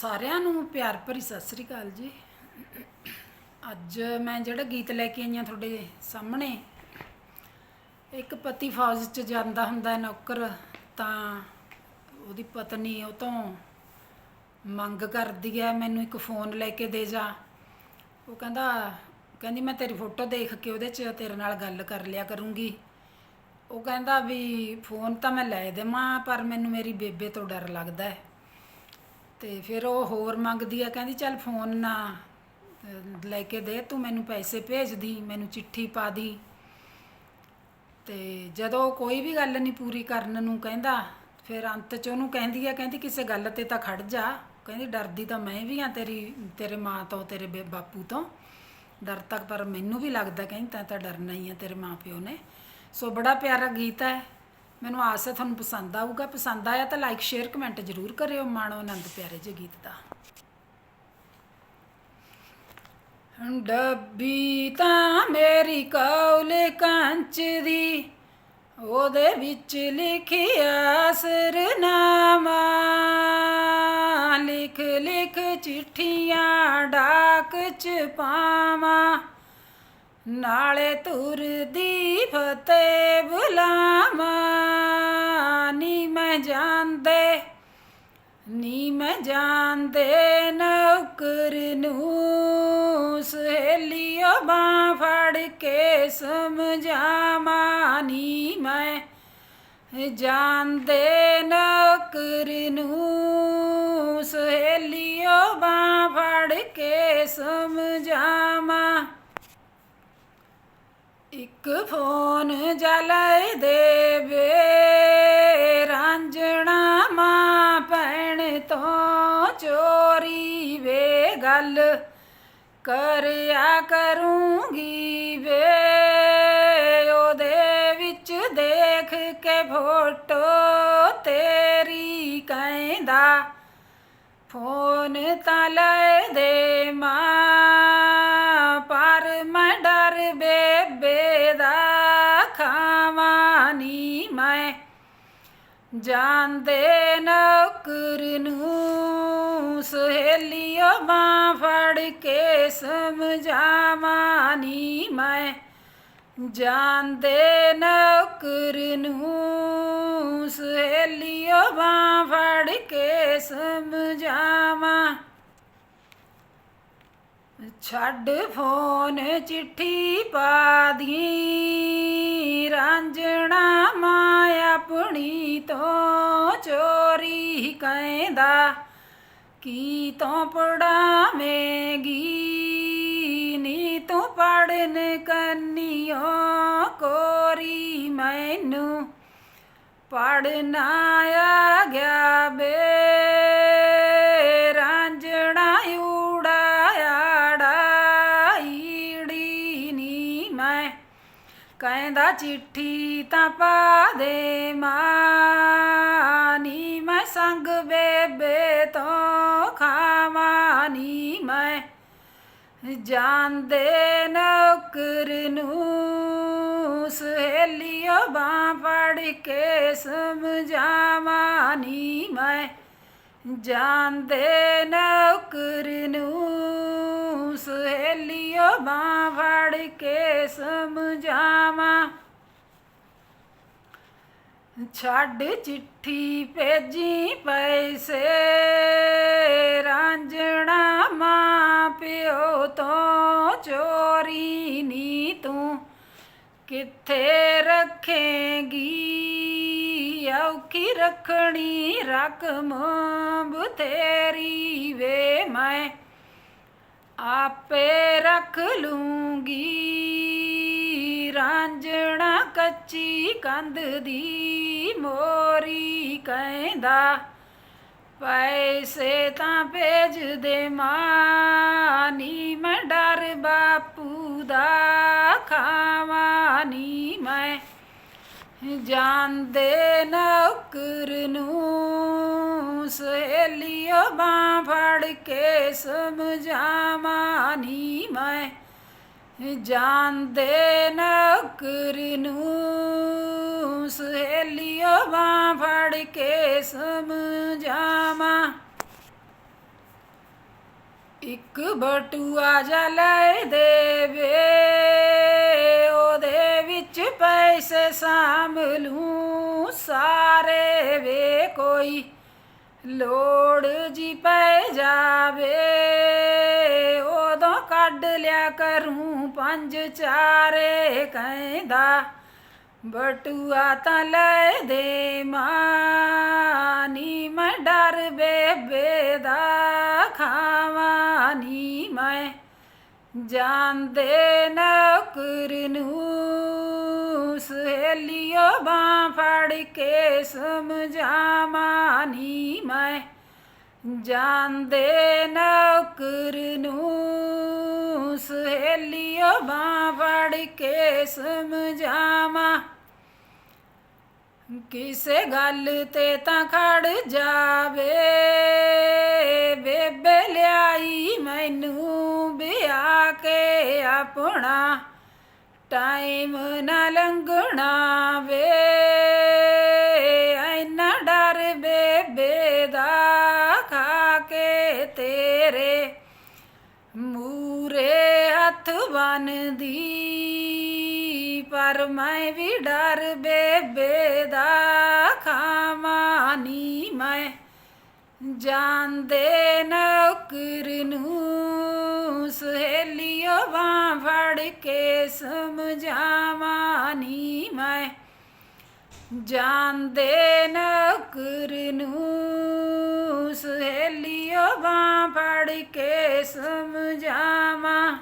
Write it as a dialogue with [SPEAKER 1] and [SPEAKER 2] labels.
[SPEAKER 1] ਸਾਰਿਆਂ ਨੂੰ ਪਿਆਰ ਭਰੀ ਸਤਿ ਸ੍ਰੀ ਅਕਾਲ ਜੀ। ਅੱਜ ਮੈਂ ਜਿਹੜਾ ਗੀਤ ਲੈ ਕੇ ਆਈ ਹਾਂ ਤੁਹਾਡੇ ਸਾਹਮਣੇ, ਇੱਕ ਪਤੀ ਫੌਜ 'ਚ ਜਾਂਦਾ ਹੁੰਦਾ ਹੈ ਨੌਕਰ, ਤਾਂ ਉਹਦੀ ਪਤਨੀ ਉਹ ਤੋਂ ਮੰਗ ਕਰਦੀ ਹੈ, ਮੈਨੂੰ ਇੱਕ ਫੋਨ ਲੈ ਕੇ ਦੇ ਜਾ। ਉਹ ਕਹਿੰਦਾ, ਕਹਿੰਦੀ ਮੈਂ ਤੇਰੀ ਫੋਟੋ ਦੇਖ ਕੇ ਉਹਦੇ 'ਚ ਤੇਰੇ ਨਾਲ ਗੱਲ ਕਰ ਲਿਆ ਕਰੂੰਗੀ। ਉਹ ਕਹਿੰਦਾ ਵੀ ਫੋਨ ਤਾਂ ਮੈਂ ਲੈ ਦੇਵਾਂ, ਪਰ ਮੈਨੂੰ ਮੇਰੀ ਬੇਬੇ ਤੋਂ ਡਰ ਲੱਗਦਾ ਹੈ। ਤੇ ਫਿਰ ਉਹ ਹੋਰ ਮੰਗਦੀ ਆ ਕਹਿੰਦੀ ਚੱਲ ਫੋਨ ਨਾ ਅਹ, ਲੈ ਕੇ ਦੇ ਤੂੰ ਮੈਨੂੰ ਪੈਸੇ ਭੇਜ ਦੀ ਮੈਨੂੰ ਚਿੱਠੀ ਪਾ ਦੀ। ਤੇ ਜਦੋਂ ਉਹ ਕੋਈ ਵੀ ਗੱਲ ਨਹੀਂ ਪੂਰੀ ਕਰਨ ਨੂੰ ਕਹਿੰਦਾ ਫਿਰ ਅੰਤ ਚ ਉਹਨੂੰ ਕਹਿੰਦੀ ਆ ਕਹਿੰਦੀ ਕਿਸੇ ਗੱਲ ਤੇ ਤਾਂ ਖੜ ਜਾ। ਕਹਿੰਦੀ ਡਰਦੀ ਤਾਂ ਮੈਂ ਵੀ ਆ ਤੇਰੀ ਤੇਰੇ ਮਾਂ ਤੋਂ ਤੇਰੇ ਬੇ- ਬਾਪੂ ਤੋਂ। ਡਰ ਤੱਕ ਪਰ ਮੈਨੂੰ ਵੀ ਲੱਗਦਾ ਕਹਿੰਦੀ ਤਾਂ ਤਾਂ ਡਰਨਾ ਹੀ ਆ ਤੇਰੇ ਮਾਂ ਪਿਓ ਨੇ। ਸੋ ਬੜਾ ਪਿਆਰਾ ਗੀਤ ਹੈ। ਮੈਨੂੰ ਆਸ ਹੈ ਤੁਹਾਨੂੰ ਪਸੰਦ ਆਊਗਾ। ਪਸੰਦ ਆਇਆ ਤਾਂ ਲਾਈਕ ਸ਼ੇਅਰ ਕਮੈਂਟ ਜ਼ਰੂਰ ਕਰਿਓ ਮਾਣੋ ਆਨੰਦ ਪਿਆਰੇ ਜਿਹੇ ਗੀਤ ਦਾ। ਡੱਬੀ ਤਾਂ ਮੇਰੀ ਕੌਲ ਕੰਚ ਦੀ, ਉਹਦੇ ਵਿੱਚ ਲਿਖਿਆ ਸਰਨਾਮਾ ਲਿਖ ਲਿਖ ਚਿੱਠੀਆਂ ਡਾਕ ਚ ਪਾਵਾਂ। ਨਾਲੇ ਤੁਰਦੀ ਫਤਿਹ ਬੁਲਾਵਾਂ। ਨੀ ਮੈਂ ਜਾਂਦੇ, ਨੀ ਮੈਂ ਜਾਂਦੇ ਨੌਕਰ ਨੂੰ। ਸਹੇਲੀਓ ਬਾਂਹ ਫੜ ਕੇ ਸਮਝਾਵਾਂ। ਨੀ ਮੈਂ ਜਾਂਦੇ ਨੌਕਰ ਨੂੰ। ਸਹੇਲੀਓ ਬਾਂਹ ਫੜ ਕੇ ਸਮਝਾਵਾਂ। ਇੱਕ ਫੋਨ ਜਲੇ ਦੇਵੇ ਰਾਂਝਣਾ ਮਾਂ ਭੈਣ ਤੋਂ ਚੋਰੀ ਵੇ ਗੱਲ। ਕਰਿਆ ਕਰੂੰਗੀ ਵੇ। ਉਹਦੇ ਵਿੱਚ ਦੇਖ ਕੇ ਫੋਟੋ ਤੇਰੀ ਕਹਿੰਦਾ। ਫੋਨ ਤਾਂ ਲੈ ਦੇ ਮਾਂ। ਜਾਂਦੇ ਨੌਕਰ ਨੂੰ ਸਹੇਲੀਓ ਬਾਂਹ ਫੜ ਕੇ ਸਮਝਾਵਾਂ ਨੀ ਮੈਂ। ਜਾਂਦੇ ਨੌਕਰ ਨੂੰ ਸਹੇਲੀਓ ਬਾਂਹ ਫੜ ਕੇ ਸਮਝਾਵਾਂ ਛੱਡ ਫੋਨ ਚਿੱਠੀ ਪਾ ਦੀ। ਰਾਂਝਣਾ ਮਾਇਆ ਆਪਣੀ ਤੋਂ ਚੋਰੀ ਕਹਿੰਦਾ ਕੀ ਤੋਂ ਪੜਾਵੇਂਗੀ? ਨੀ ਤੂੰ ਪੜਨ ਕੰਨੀਓ ਕੋਰੀ ਮੈਨੂੰ। ਪੜਨਾ ਆ ਗਿਆ ਬੇ ਚਿੱਠੀ ਤਾਂ ਪਾ ਦੇ ਮਾਂ ਨੀ ਮੈਂ ਸੰਗ ਬੇਬੇ ਤੋਂ ਖਾਵਾਂ ਨੀ ਮੈਂ ਜਾਂਦੇ ਨੌਕਰ ਨੂੰ ਸਹੇਲੀਓ ਬਾਂ ਫੜ ਕੇ ਸਮਝਾਵਾਂ ਨੀ ਮੈਂ ਜਾਂਦੇ ਨੌਕਰ ਨੂੰ ਸਹੇਲੀਓ ਬਾਂ ਫੜ ਕੇ ਸਮਝਾਵਾਂ। ਛੱਡ ਚਿੱਠੀ ਭੇਜੀ ਪੈਸੇ। ਰਾਂਝਣਾ ਮਾਂ ਪਿਓ ਤੋਂ ਚੋਰੀ ਨੀ ਤੂੰ ਕਿੱਥੇ ਰੱਖੇਗੀ? ਔਖੀ ਰੱਖਣੀ ਰਕਮ ਬਥੇਰੀ ਵੇ ਮੈਂ ਆਪੇ ਰੱਖ ਲੂੰਗੀ। ਰਾਂਝਣਾ ਕੱਚੀ ਕੰਧ ਦੀ ਮੋਰੀ ਕਹਿੰਦਾ, ਪੈਸੇ ਤਾਂ ਭੇਜ ਦੇ ਮਾਂ ਨੀ ਮੈਂ ਡਰ ਬਾਪੂ ਦਾ ਖਾਵਾਂ ਨੀ ਮੈਂ ਜਾਂਦੇ ਨੌਕਰ ਨੂੰ ਸਹੇਲੀਓ ਬਾਂਹ ਫੜ ਕੇ ਸਮਝਾਵਾਂ ਨੀ ਮੈਂ ਜਾਂਦੇ ਨੌਕਰ ਨੂੰ, ਸਹੇਲੀਓ ਬਾਂਹ ਫੜ ਕੇ ਸਮਝਾਵਾਂ। ਇੱਕ ਬਟੂਆ ਜਲੇ ਦੇਵੇ, ਉਹਦੇ ਵਿੱਚ ਪੈਸੇ ਸਾਂਭਲੂ ਸਾਰੇ ਵੇ ਕੋਈ। ਲੋੜ ਜੀ ਪੈ ਜਾਵੇ ਕੱਢ ਲਿਆ ਕਰੂੰ ਪੰਜ ਚਾਰੇ ਕਹਿੰਦਾ, ਬਟੂਆ ਤਾਂ ਲੈ ਦੇ ਮਾਨੀ, ਮੈਂ ਡਰ ਬੇਬੇ ਦਾ ਖਾਵਾਨੀ ਮੈਂ ਜਾਂਦੇ ਨੌਕਰ ਨੂੰ ਸਹੇਲੀਓ ਬਾਂ ਫੜ ਕੇ ਸਮਝਾਵਾਨੀ ਮੈਂ ਜਾਂਦੇ ਨੌਕਰ ਨੂੰ ਸਹੇਲੀਓ ਬਾਂ ਫੜ ਕੇ ਸਮਝਾਵਾਂ। ਕਿਸੇ ਗੱਲ ਤੇ ਤਾਂ ਖੜ ਜਾਵੇ। ਬੇਬੇ ਲਿਆਈ ਮੈਨੂੰ ਵਿਆਹ ਕੇ ਆਪਣਾ। ਟਾਈਮ ਨਾ ਲੰਘਣਾ ਵੇ ਹੱਥ ਬੰਨਦੀ, ਪਰ ਮੈਂ ਵੀ ਡਰ ਬੇਬੇ ਦਾ ਖਾਵਾਨੀ ਮੈਂ। ਜਾਂਦੇ ਨੌਕਰ ਨੂੰ ਸਹੇਲੀਓ ਬਾਂ ਫੜ ਕੇ ਸਮਝਾਵਾਨੀ ਮੈਂ। ਜਾਂਦੇ ਨੌਕਰ ਨੂੰ ਸਹੇਲੀਓ ਬਾਂ ਫੜ ਕੇ ਸਮਝਾਵਾਂ।